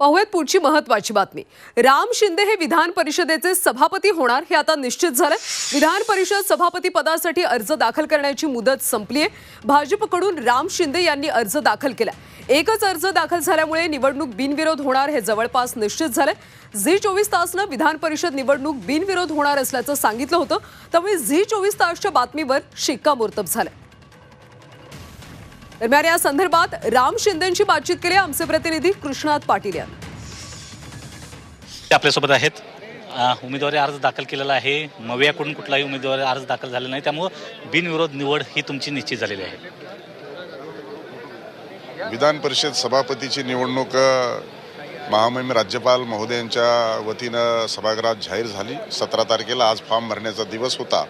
पाहूयात पुढची महत्वाची बातमी. राम शिंदे हे विधान परिषदेचे सभापती होणार हे आता निश्चित झालंय. विधान परिषद सभापती पदासाठी अर्ज दाखल करण्याची मुदत संपली आहे भाजपकडून राम शिंदे यांनी अर्ज दाखल केला एकच अर्ज दाखल झाल्यामुळे निवडणूक बिनविरोध होणार हे जवळपास निश्चित झालंय. झी चोवीस तासनं विधान परिषद निवडणूक बिनविरोध होणार असल्याचं सांगितलं होतं. त्यामुळे झी चोवीस तासच्या बातमीवर शिक्कामोर्तब झालं दरम्यान या संदर्भात राम शिंदेंशी बातचीत केली. आमचे प्रतिनिधी कृष्णात पाटील यांनी. ते आपल्यासोबत आहेत. उमेदवारी अर्ज दाखल केलेला आहे. मवियाकडून कुठलाही उमेदवारी अर्ज दाखल झालेला नाही. त्यामुळं बिनविरोध निवड ही तुमची निश्चित झालेली आहे. विधान परिषद सभापतीची निवडणूक महामहिम राज्यपाल महोदयांच्या वतीनं सभागृहात जाहीर झाली. सतरा तारखेला आज फॉर्म भरण्याचा दिवस होता.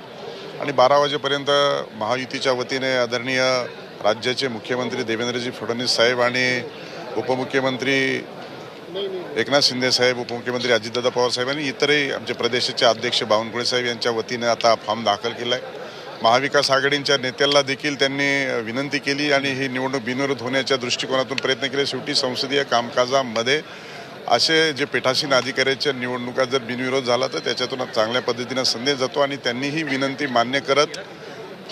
आणि बारा वाजेपर्यंत महायुतीच्या वतीने आदरणीय राज्याचे मुख्यमंत्री देवेंद्रजी फडणवीस साहेब आणि उपमुख्यमंत्री एकनाथ शिंदे साहेब उपमुख्यमंत्री अजितदादा पवार साहेब आणि इतरही आमचे प्रदेशाचे अध्यक्ष बावनकुळे साहेब यांच्या वतीने आता फॉर्म दाखल केला आहे महाविकास आघाडींच्या नेत्याला देखील त्यांनी विनंती केली आणि ही निवडणूक बिनविरोध होण्याच्या दृष्टिकोनातून प्रयत्न केले. शेवटी संसदीय कामकाजामध्ये असे जे पीठासीन अधिकाऱ्याच्या निवडणुका जर बिनविरोध झाला तर त्याच्यातून चांगल्या पद्धतीनं संदेश जातो आणि त्यांनी ही विनंती मान्य करत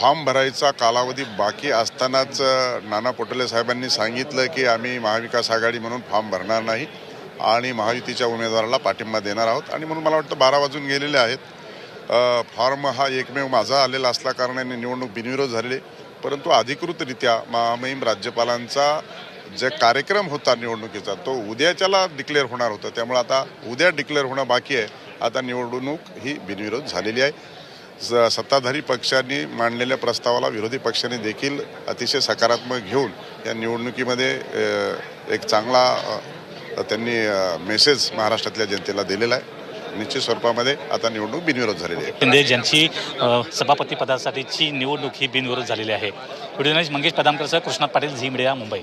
फॉर्म भरायचा कालावधी बाकी असतानाच नाना पटोले साहेबांनी सांगितलं की आम्ही महाविकास आघाडी म्हणून फॉर्म भरणार नाही आणि महायुतीच्या उमेदवाराला पाठिंबा देणार आहोत. आणि म्हणून मला वाटतं बारा वाजून गेलेले आहेत. फॉर्म हा एकमेव माझा आलेला असल्या कारणाने निवडणूक बिनविरोध झालेली परंतु अधिकृतरित्या महामहिम राज्यपालांचा जे कार्यक्रम होता निवडणुकीचा तो उद्याच्याला डिक्लेअर होणार होता. त्यामुळे आता उद्या डिक्लेअर होणं बाकी आहे. आता निवडणूक ही बिनविरोध झालेली आहे. सत्ताधारी पक्षांनी मांडलेल्या प्रस्तावाला विरोधी पक्षांनी देखील अतिशय सकारात्मक घेऊन या निवडणुकीमध्ये एक चांगला त्यांनी मेसेज महाराष्ट्रातल्या जनतेला दिलेला आहे. निश्चित स्वरूपामध्ये आता निवडणूक बिनविरोध झालेली आहे. शिंदे ज्यांची सभापती पदासाठीची निवडणूक ही बिनविरोध झालेली आहे. व्हिडिओ मंगेश पदामकर सह कृष्णा पाटील झी मीडिया मुंबई.